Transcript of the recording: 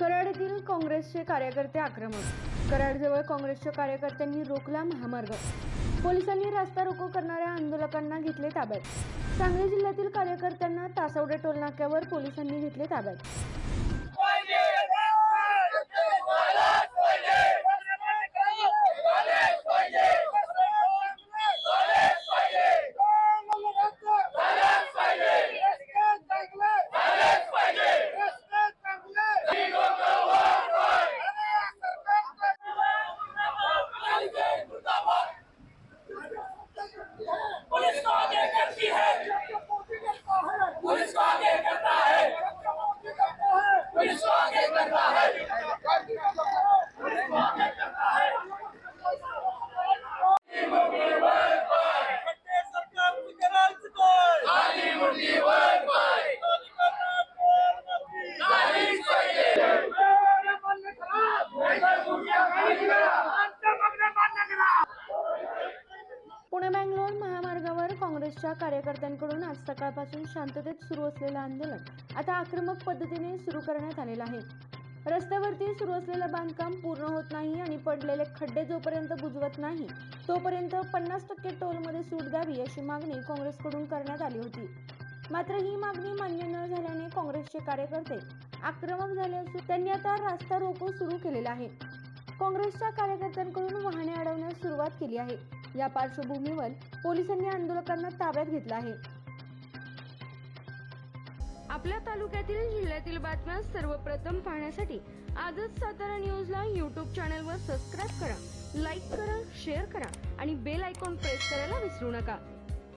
कराड येथील काँग्रेसचे कार्यकर्ते आक्रमक. कराडजवळ काँग्रेसच्या कार्यकर्त्यांनी रोखला महामार्ग. पोलिसांनी रास्ता रोको करणाऱ्या आंदोलकांना घेतले ताब्यात. सांगली जिल्ह्यातील कार्यकर्त्यांना तासवडे टोलनाक्यावर पोलिसांनी घेतले ताब्यात. पुलिस को आगे करती है। पुलिस को आगे करता है। पुलिस को आगे करता है। पुलिस को आगे करता है पुणे बँगलोर महामार्गावर काँग्रेसच्या कार्यकर्त्यांकडून आज सकाळपासून शांततेत सुरू असलेलं आंदोलन आता आक्रमक पद्धतीने सुरू करण्यात आलेलं आहे. रस्त्यावरती सुरू असलेलं बांधकाम पूर्ण होत नाही आणि पडलेले खड्डे जोपर्यंत बुजवत नाही तोपर्यंत पन्नास टक्के टोलमध्ये सूट द्यावी अशी मागणी काँग्रेसकडून करण्यात आली होती. मात्र ही मागणी मान्य न झाल्याने काँग्रेसचे कार्यकर्ते आक्रमक झाले असून त्यांनी आता रास्ता रोको सुरू केलेला आहे. काँग्रेसच्या कार्यकर्त्यांकडून वाहने अडवण्यास सुरुवात केली आहे. या पार्श्वभूमीवर पोलिसांनी आंदोलकांना ताब्यात घेतलं आहे. आपल्या तालुक्यातील जिल्ह्यातील बातम्या सर्वप्रथम पाहण्यासाठी आजच सातारा न्यूजला यूट्यूब चॅनलवर सबस्क्राईब करा लाईक करा शेअर करा आणि बेल आयकॉन प्रेस करायला विसरू नका.